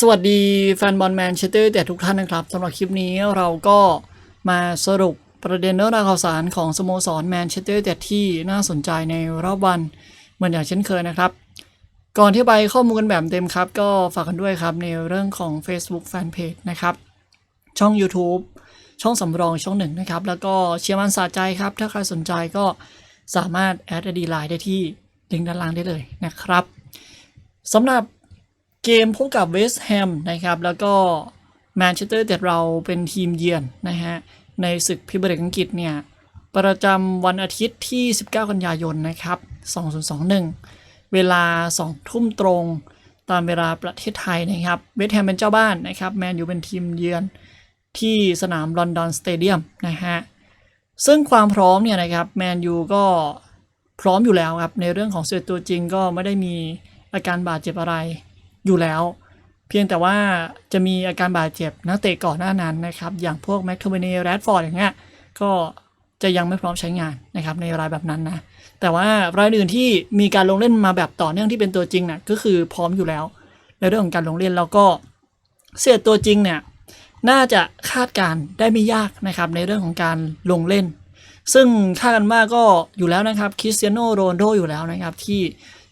สวัสดีแฟนบอลแมนเชสเตอร์แต่ทุกท่านนะครับสำหรับคลิปนี้เราก็มาสรุปประเด็นเรื่องราวข่าวสารของสโมสรแมนเชสเตอร์แต่ที่น่าสนใจในรอบวันเหมือนอย่างเช่นเคยนะครับ ก่อนที่ไปข้อมูลกันแบบเต็มครับ ก็ฝากกันด้วยครับในเรื่องของ Facebook Fanpage นะครับ ช่อง YouTube ช่องสำรองช่องหนึ่งนะครับ แล้วก็เชียร์มันสาใจครับ ถ้าใครสนใจก็สามารถแอดดีไลน์ได้ที่ลิงก์ด้านล่างได้เลยนะครับสำหรับ เกมพบกับเวสต์แฮมนะครับ แล้วก็แมนเชสเตอร์แต่เราเป็นทีมเยือนนะฮะ ในศึกพรีเมียร์ลีกอังกฤษเนี่ย ประจำวันอาทิตย์ที่ 19 กันยายนนะครับ 2021 เวลา 2 ทุ่มตรง ตามเวลาประเทศไทยนะครับ เวสต์แฮมเป็นเจ้าบ้านนะครับ แมนยูเป็นทีมเยือนที่สนามลอนดอนสเตเดียมนะฮะ ซึ่งความพร้อมเนี่ยนะครับ แมนยูก็พร้อมอยู่แล้วครับ ในเรื่องของเซตตัวจริงก็ไม่ได้มีอาการบาดเจ็บอะไร อยู่แล้ว เพียงแต่ว่าจะมีอาการบาดเจ็บนักเตะก่อนหน้านั้นนะครับ อย่างพวกแม็กโทเมเนีแรดฟอร์ดอย่างเงี้ยก็จะยังไม่พร้อมใช้งานนะครับในรายแบบนั้นนะ แต่ว่ารายอื่นที่มีการลงเล่นมาแบบต่อเนื่องที่เป็นตัวจริงน่ะก็คือพร้อมอยู่แล้ว ในเรื่องของการลงเล่นแล้วก็เสียตัวจริงเนี่ยน่าจะคาดการได้ไม่ยากนะครับในเรื่องของการลงเล่น ซึ่งคาดกันว่าก็อยู่แล้วนะครับคริสเตียโนโรนโดอยู่แล้วนะครับที่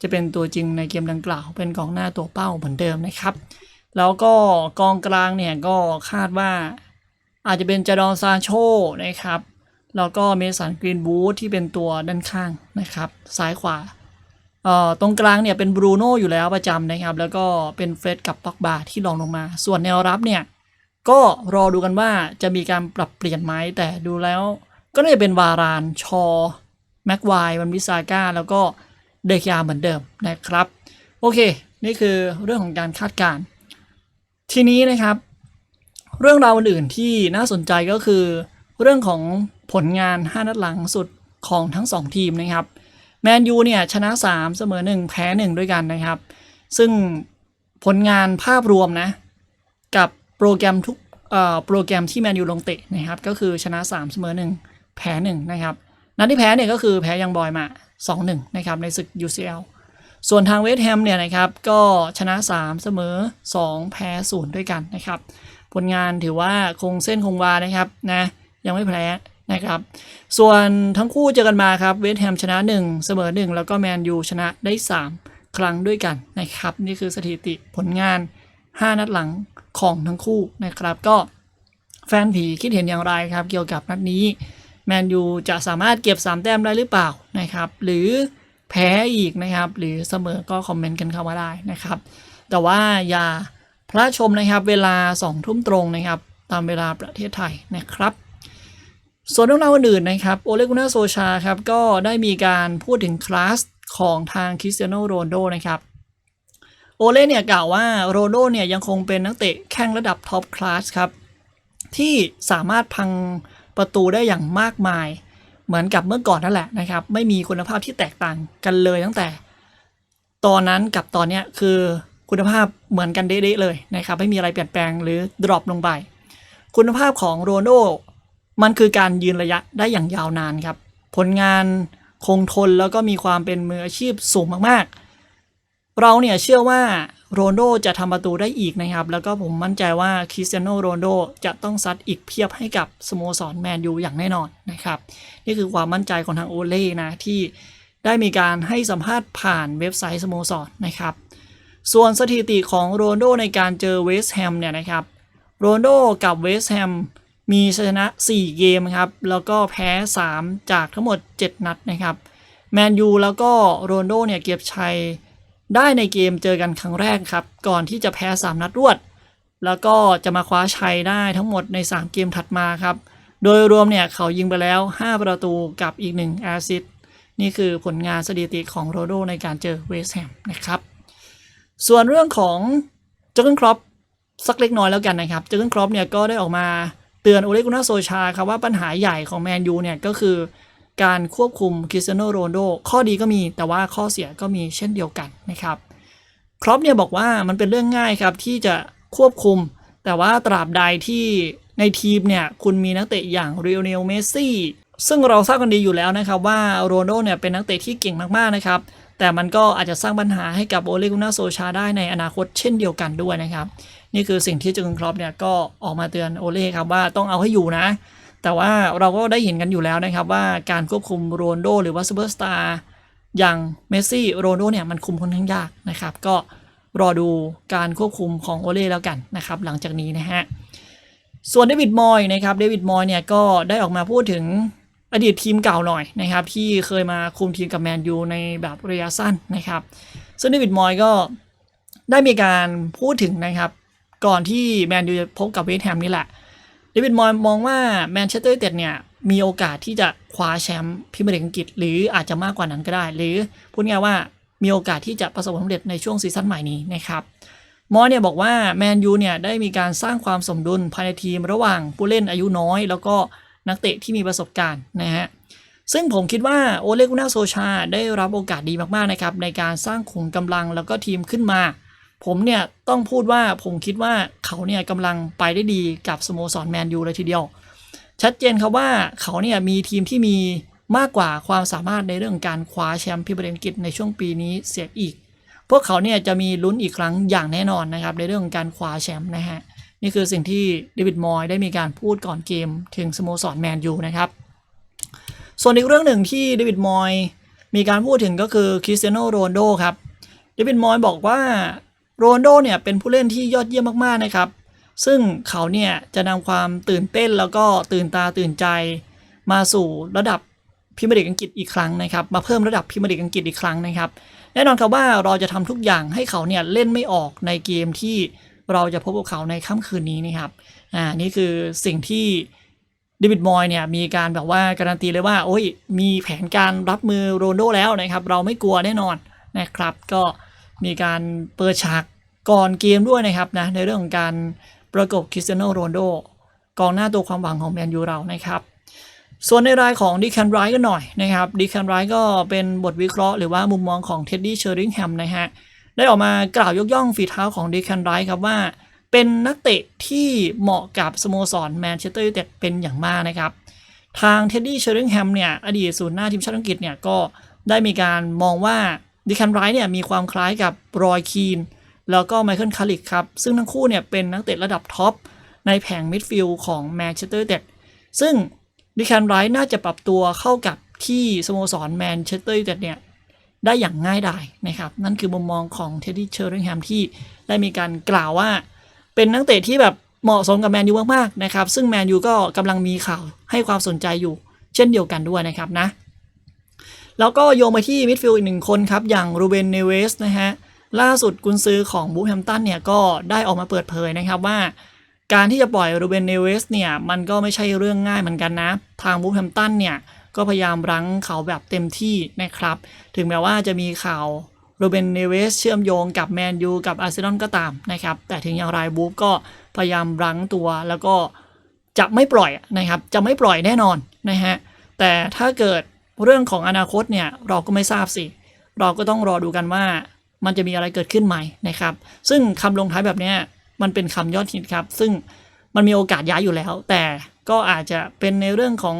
จะเป็นตัวจริงในเกมดังกล่าว เป็นกองหน้าตัวเป้าเหมือนเดิมนะครับ แล้วก็กองกลางเนี่ยก็คาดว่าอาจจะเป็นจาดอนซานโชนะครับ แล้วก็เมสันกรีนบูธที่เป็นตัวด้านข้างนะครับ ซ้ายขวาเอ่อตรงกลางเนี่ยเป็นบรูโน่อยู่แล้วประจำนะครับ แล้วก็เป็นเฟรดกับปักบาที่รองลงมา ส่วนแนวรับเนี่ยก็รอดูกันว่าจะมีการปรับเปลี่ยนไหมแต่ดูแล้ว ก็น่าจะเป็นวารานชอแม็กไววันวิซาก้าแล้วก็ เดคยาเหมือนเดิมนะครับ โอเค นี่คือเรื่องของการคาดการณ์ทีนี้นะครับ เรื่องราวอื่นที่น่าสนใจก็คือ เรื่องของผลงาน 5 นัดหลังสุดของทั้ง 2 ทีมนะครับแมนยูเนี่ยชนะ 3 เสมอ 1 แพ้ 1 ด้วยกันนะครับ ซึ่งผลงานภาพรวมนะ กับโปรแกรมทุกโปรแกรมที่แมนยูลงเตะนะครับ ก็คือชนะ 3 เสมอ 1 แพ้ 1 นะครับ นัดที่แพ้เนี่ยก็คือแพ้ยังบอยมา 2-1นะครับในศึก UCL ส่วนทางเวสต์แฮมเนี่ยนะครับก็ชนะ 3 เสมอ 2 แพ้ 0 ด้วยกันนะครับ ผลงานถือว่าคงเส้นคงวานะครับนะยังไม่แพ้นะครับ ส่วนทั้งคู่เจอกันมาครับเวสต์แฮมชนะ 1 เสมอ 1 แล้วก็แมนยูชนะได้ 3 ครั้งด้วยกันนะครับ นี่คือสถิติผลงาน 5 นัดหลังของทั้งคู่นะครับ ก็แฟนผีคิดเห็นอย่างไรครับ เกี่ยวกับนัดนี้ แมนยูจะสามารถเก็บ 3 แต้มได้หรือเปล่านะครับ หรือแพ้อีกนะครับ หรือเสมอก็คอมเมนต์กันเข้ามาได้นะครับ แต่ว่าอย่าพลาดชมนะครับเวลา2ทุ่มตรงนะครับ ตามเวลาประเทศไทยนะครับ ส่วนเรื่องราวอื่นนะครับโอเลกุนาโซชาครับก็ได้มีการพูดถึงคลาสของทางคริสเตียโนโรนโดนะครับโอเล่เนี่ยกล่าวว่าโรนโดเนี่ยยังคงเป็นนักเตะแข้งระดับท็อปคลาสครับที่สามารถพัง ประตูได้อย่างมากมาย เหมือนกับเมื่อก่อนนั่นแหละนะครับ ไม่มีคุณภาพที่แตกต่างกันเลยตั้งแต่ ตอนนั้นกับตอนเนี้ยคือคุณภาพเหมือนกันเด๊ะๆเลยนะครับไม่มีอะไรเปลี่ยนแปลงหรือดรอปลงไป คุณภาพของโรนลโดมันคือการยืนระยะได้อย่างยาวนานครับ ผลงานคงทนแล้วก็มีความเป็นมืออาชีพสูงมากๆ เราเนี่ยเชื่อว่า โรนโดจะทำประตูได้อีกนะครับ แล้วก็ผมมั่นใจว่าคริสเตียโนโรนโดจะต้องซัดอีกเพียบให้กับสโมสรแมนยูอย่างแน่นอนนะครับ นี่คือความมั่นใจของทางโอเล่นะที่ได้มีการให้สัมภาษณ์ผ่านเว็บไซต์สโมสรนะครับ ส่วนสถิติของโรนโดในการเจอเวสต์แฮมเนี่ยนะครับโรนโดกับเวสต์แฮมมีชนะ 4 เกมครับ แล้วก็แพ้ 3 จากทั้งหมด 7 นัดนะครับ แมนยูแล้วก็โรนโดเนี่ยเก็บชัย ได้ในเกมเจอกันครั้งแรกครับ ก่อนที่จะแพ้ 3 นัดรวด แล้วก็จะมาคว้าชัยได้ทั้งหมดใน 3 เกมถัดมาครับ โดยรวมเนี่ยเขายิงไปแล้ว 5 ประตูกับอีก 1 แอซิสนี่คือผลงานสถิติของโรโดในการเจอเวสต์แฮมนะครับ ส่วนเรื่องของเจอร์เกนครอปสักเล็กน้อยแล้วกันนะครับ เจอร์เกนครอปเนี่ยก็ได้ออกมาเตือนโอเลกุนาโซชาครับว่าปัญหาใหญ่ของแมนยูเนี่ยก็คือ การควบคุมคริสเตียโนโรนโดข้อดีก็มีแต่ว่าข้อเสียก็มีเช่นเดียวกันนะครับครอปเนี่ยบอกว่ามันเป็นเรื่องง่ายครับที่จะควบคุม แต่ว่าตราบใดที่ในทีมเนี่ยคุณมีนักเตะอย่างเรียลเนลเมสซี่ซึ่งเราทราบกันดีอยู่แล้วนะครับว่าโรนโดเนี่ยเป็นนักเตะที่เก่งมากๆนะครับแต่มันก็อาจจะสร้างปัญหาให้กับโอเลกุนาโซชาได้ในอนาคตเช่นเดียวกันด้วยนะครับ นี่คือสิ่งที่เจอร์กนครอปเนี่ยก็ออกมาเตือนโอเล่ครับว่าต้องเอาให้อยู่นะ แต่ว่าเราก็ได้เห็นกันอยู่แล้วนะครับว่าการควบคุมโรนโดหรือว่าซูเปอร์สตาร์อย่างเมสซี่โรนโดเนี่ยมันคุมค่อนข้างยากนะครับ ก็รอดูการควบคุมของโอเล่แล้วกันนะครับ หลังจากนี้นะฮะส่วนเดวิดมอยนะครับเดวิดมอยเนี่ยก็ได้ออกมาพูดถึงอดีตทีมเก่าหน่อยนะครับ ที่เคยมาคุมทีมกับแมนยูในแบบระยะสั้นนะครับ ซึ่งเดวิดมอยก็ได้มีการพูดถึงนะครับ ก่อนที่แมนยูจะพบกับเวสต์แฮมนี่แหละ เดวิดมอยมองว่าแมนเชสเตอร์ยูไนเต็ดเนี่ยมีโอกาสที่จะคว้าแชมป์พรีเมียร์ลีกอังกฤษหรืออาจจะมากกว่านั้นก็ได้ หรือพูดง่ายว่ามีโอกาสที่จะประสบความสำเร็จในช่วงซีซั่นใหม่นี้นะครับมอเนี่ยบอกว่าแมนยูเนี่ยได้มีการสร้างความสมดุลภายในทีมระหว่างผู้เล่นอายุน้อย แล้วก็นักเตะที่มีประสบการณ์นะฮะซึ่งผมคิดว่าโอเลกุน่าโซชาได้รับโอกาสดีมากๆนะครับในการสร้างขุมกำลังแล้วก็ทีมขึ้นมา ผมเนี่ยต้องพูดว่าผมคิดว่าเขาเนี่ยกำลังไปได้ดีกับสโมสรแมนยูเลยทีเดียว ชัดเจนครับว่าเขาเนี่ยมีทีมที่มีมากกว่าความสามารถในเรื่องการคว้าแชมป์พรีเมียร์ลีกอังกฤษในช่วงปีนี้เสียอีก พวกเขาเนี่ยจะมีลุ้นอีกครั้งอย่างแน่นอนนะครับในเรื่องการคว้าแชมป์นะฮะนี่คือสิ่งที่เดวิดมอยได้มีการพูดก่อนเกมถึงสโมสรแมนยูนะครับส่วนอีกเรื่องหนึ่งที่เดวิดมอยมีการพูดถึงก็คือคริสเตียโนโรนโดครับเดวิดมอยบอกว่า โรนโดเนี่ยเป็นผู้เล่นที่ยอดเยี่ยมมากๆนะครับ ซึ่งเขาเนี่ยจะนำความตื่นเต้นแล้วก็ตื่นตาตื่นใจมาสู่ระดับพรีเมียร์ลีกอังกฤษอีกครั้งนะครับ มาเพิ่มระดับพรีเมียร์ลีกอังกฤษอีกครั้งนะครับ แน่นอนครับว่าเราจะทำทุกอย่างให้เขาเนี่ยเล่นไม่ออกในเกมที่เราจะพบกับเขาในค่ำคืนนี้นะครับ อ่า นี่คือสิ่งที่เดวิดมอยเนี่ยมีการแบบว่าการันตีเลยว่า โอ้ย มีแผนการรับมือโรนโดแล้วนะครับ เราไม่กลัวแน่นอนนะครับ ก็ มีการเปิดฉากก่อนเกมด้วยนะครับนะในเรื่องของการประกบคริสเตียโนโรนลโดกองหน้าตัวความหวังของแมนยูเรานะครับ ส่วนในรายของดิแคนไรก็หน่อยนะครับดิแคนไรก็เป็นบทวิเคราะห์หรือว่ามุมมองของเท็ดดี้เชอริงแฮมนะฮะได้ออกมากล่าวยกย่องฝีเท้าของดิแคนไรครับว่า เป็นนักเตะที่เหมาะกับสโมสรแมนเชสเตอร์ยูไนเต็ดเป็นอย่างมากนะครับ ทางเท็ดดี้เชอริงแฮมเนี่ยอดีตศูนย์หน้าทีมชาติอังกฤษเนี่ยก็ได้มีการมองว่า ดิแคนไรเนี่ยมีความคล้ายกับรอยคีนแล้วก็ไมเคิลคาริกครับ ซึ่งทั้งคู่เนี่ยเป็นนักเตะระดับท็อป ในแผงมิดฟิลด์ของแมนเชสเตอร์ยูไนเต็ดซึ่งดิแคนไรท์น่าจะปรับตัวเข้ากับที่สโมสรแมนเชสเตอร์ยูไนเต็ดเนี่ยได้อย่างง่ายดายนะครับ นั่นคือมุมมองของเท็ดดี้เชอริงแฮมที่ได้มีการกล่าวว่า เป็นนักเตะที่แบบเหมาะสมกับแมนยูมากๆนะครับ ซึ่งแมนยูก็กำลังมีข่าวให้ความสนใจอยู่ เช่นเดียวกันด้วยนะครับนะ แล้วก็โยงไปที่มิดฟิลด์อีกหนึ่งคนครับ อย่างรูเบนเนเวสนะฮะ ล่าสุดกุนซือของบูแฮมตันเนี่ยก็ได้ออกมาเปิดเผยนะครับว่า การที่จะปล่อยรูเบนเนเวสเนี่ย มันก็ไม่ใช่เรื่องง่ายเหมือนกันนะ ทางบูแฮมตันเนี่ยก็พยายามรั้งเขาแบบเต็มที่นะครับ ถึงแม้ว่าจะมีข่าวโรเบนเนเวสเชื่อมโยงกับแมนยูกับอาร์เซนอลก็ตามนะครับ แต่ถึงอย่างไรบูฟก็พยายามรั้งตัวแล้วก็จะไม่ปล่อยนะครับ จะไม่ปล่อยแน่นอนนะฮะ แต่ถ้าเกิด เรื่องของอนาคตเนี่ยเราก็ไม่ทราบสิ เราก็ต้องรอดูกันว่ามันจะมีอะไรเกิดขึ้นไหม่นะครับ ซึ่งคำลงท้ายแบบนี้มันเป็นคำยอดฮิตครับ ซึ่งมันมีโอกาสย้ายอยู่แล้ว แต่ก็อาจจะเป็นในเรื่องของ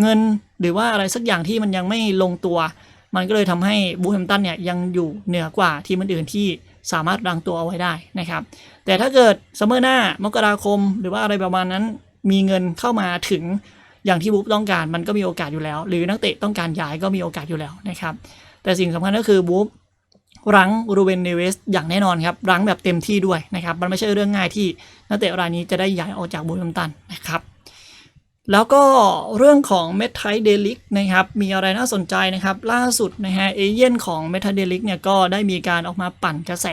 เงินหรือว่าอะไรสักอย่างที่มันยังไม่ลงตัว มันก็เลยทำให้บูแฮมตันเนี่ยยังอยู่เหนือกว่าทีมอื่นๆที่สามารถรังตัวเอาไว้ได้นะครับ แต่ถ้าเกิดซัมเมอร์หน้ามกราคม หรือว่าอะไรประมาณนั้นมีเงินเข้ามาถึง อย่างที่บุ๊ต้องการมันก็มีโอกาสอยู่แล้ว หรือนักเตะต้องการย้ายก็มีโอกาสอยู่แล้วนะครับ แต่สิ่งสำคัญก็คือบุ๊รั้งรูเบนเนเวสอย่างแน่นอนครับ รั้งแบบเต็มที่ด้วยนะครับ มันไม่ใช่เรื่องง่ายที่นักเตะรายนี้จะได้ย้ายออกจากบูมตันนะครับแล้วก็เรื่องของเมทไทเดลิกนะครับ มีอะไรน่าสนใจนะครับ ล่าสุดนะฮะเอเย่นของเมทไทเดลิกเนี่ยก็ได้มีการออกมาปั่นกระแส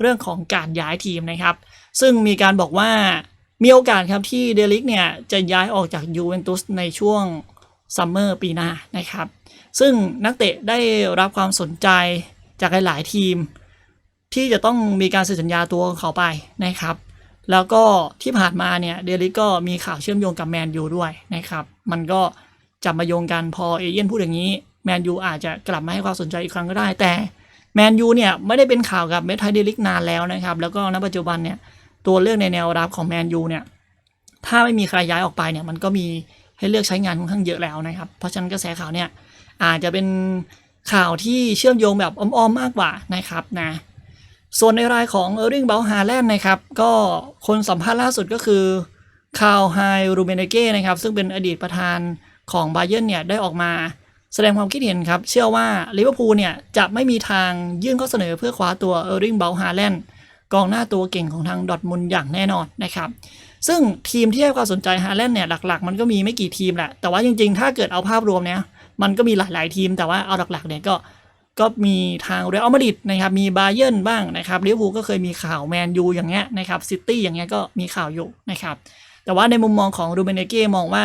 เรื่องของการย้ายทีมนะครับ ซึ่งมีการบอกว่า มีโอกาสครับที่เดลิกเนี่ยจะย้ายออกจากยูเวนตุสในช่วงซัมเมอร์ปีหน้านะครับ ซึ่งนักเตะได้รับความสนใจจากหลาย ๆ ทีม ที่จะต้องมีการเซ็นสัญญาตัวของเขาไปนะครับ แล้วก็ที่ผ่านมาเนี่ยเดลิกก็มีข่าวเชื่อมโยงกับแมนยูด้วยนะครับ มันก็จับมาโยงกันพอเอเย่นพูดอย่างนี้แมนยูอาจจะกลับมาให้ความสนใจอีกครั้งก็ได้แต่แมนยูเนี่ยไม่ได้เป็นข่าวกับเมทัลเดลิกนานแล้วนะครับ แล้วก็ณปัจจุบันเนี่ย ตัวเลือกในแนวรับของแมนยูเนี่ยถ้าไม่มีใครย้ายออกไปเนี่ยมันก็มีให้เลือกใช้งานค่อนข้างเยอะแล้วนะครับ เพราะฉะนั้นกระแสข่าวเนี่ยอาจจะเป็นข่าวที่เชื่อมโยงแบบอ้อมๆมากกว่านะครับนะส่วนในรายของเออร์ริงเบลฮาแลนด์นะครับก็คนสัมภาษณ์ล่าสุดก็คือคาร์ลไฮรูเบเนเก้นะครับซึ่งเป็นอดีตประธานของบาเย r n เนี่ยได้ออกมาแสดงความคิดเห็นครับ เชื่อว่าลิเวอร์พูลเนี่ยจะไม่มีทางยื่นข้อเสนอเพื่อคว้าตัวเออร์ริงเบลฮาแลนด์ กองหน้าตัวเก่งของทางดอทมุนอย่างแน่นอนนะครับ ซึ่งทีมที่ให้ความสนใจฮาแลนด์เนี่ยหลักๆ มันก็มีไม่กี่ทีมแหละ แต่ว่าจริงๆ ถ้าเกิดเอาภาพรวมเนี่ยมันก็มีหลายๆทีมแต่ว่าเอาหลักๆเนี่ยก็ก็มีทางเรอัลมาดริดนะครับมีบาเยิร์นบ้างนะครับลิเวอร์พูลก็เคยมีข่าวแมนยูอย่างเงี้ยนะครับซิตี้อย่างเงี้ยก็มีข่าวอยู่นะครับแต่ว่าในมุมมองของรูเบเนเก้มองว่า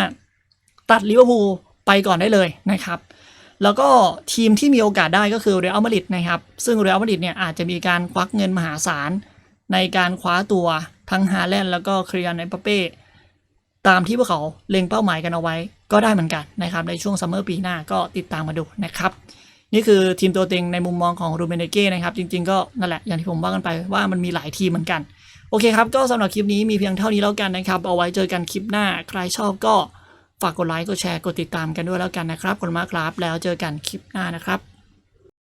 ตัดลิเวอร์พูลไปก่อนได้เลยนะครับแล้วก็ทีมที่มีโอกาสได้ก็คือเรอัลมาดริดนะครับซึ่งเรอัลมาดริดเนี่ยอาจจะมีการควักเงินมหาศาล ในการคว้าตัวทั้งฮาแลนด์แล้วก็ครียนไอปเป้ตามที่พวกเขาเล็งเป้าหมายกันเอาไว้ ก็ได้เหมือนกันนะครับในช่วงซัมเมอร์ปีหน้าก็ติดตามมาดูนะครับนี่คือทีมตัวเต็งในมุมมองของรูเบเนเก้นะครับจริงๆก็นั่นแหละอย่างที่ผมว่ากันไปว่ามันมีหลายทีมเหมือนกัน โอเคครับ ก็สำหรับคลิปนี้มีเพียงเท่านี้แล้วกันนะครับ เอาไว้เจอกันคลิปหน้า ใครชอบก็ฝากกดไลค์กดแชร์กดติดตามกันด้วยแล้วกันนะครับขอบคุณมากครับ แล้วเจอกันคลิปหน้านะครับ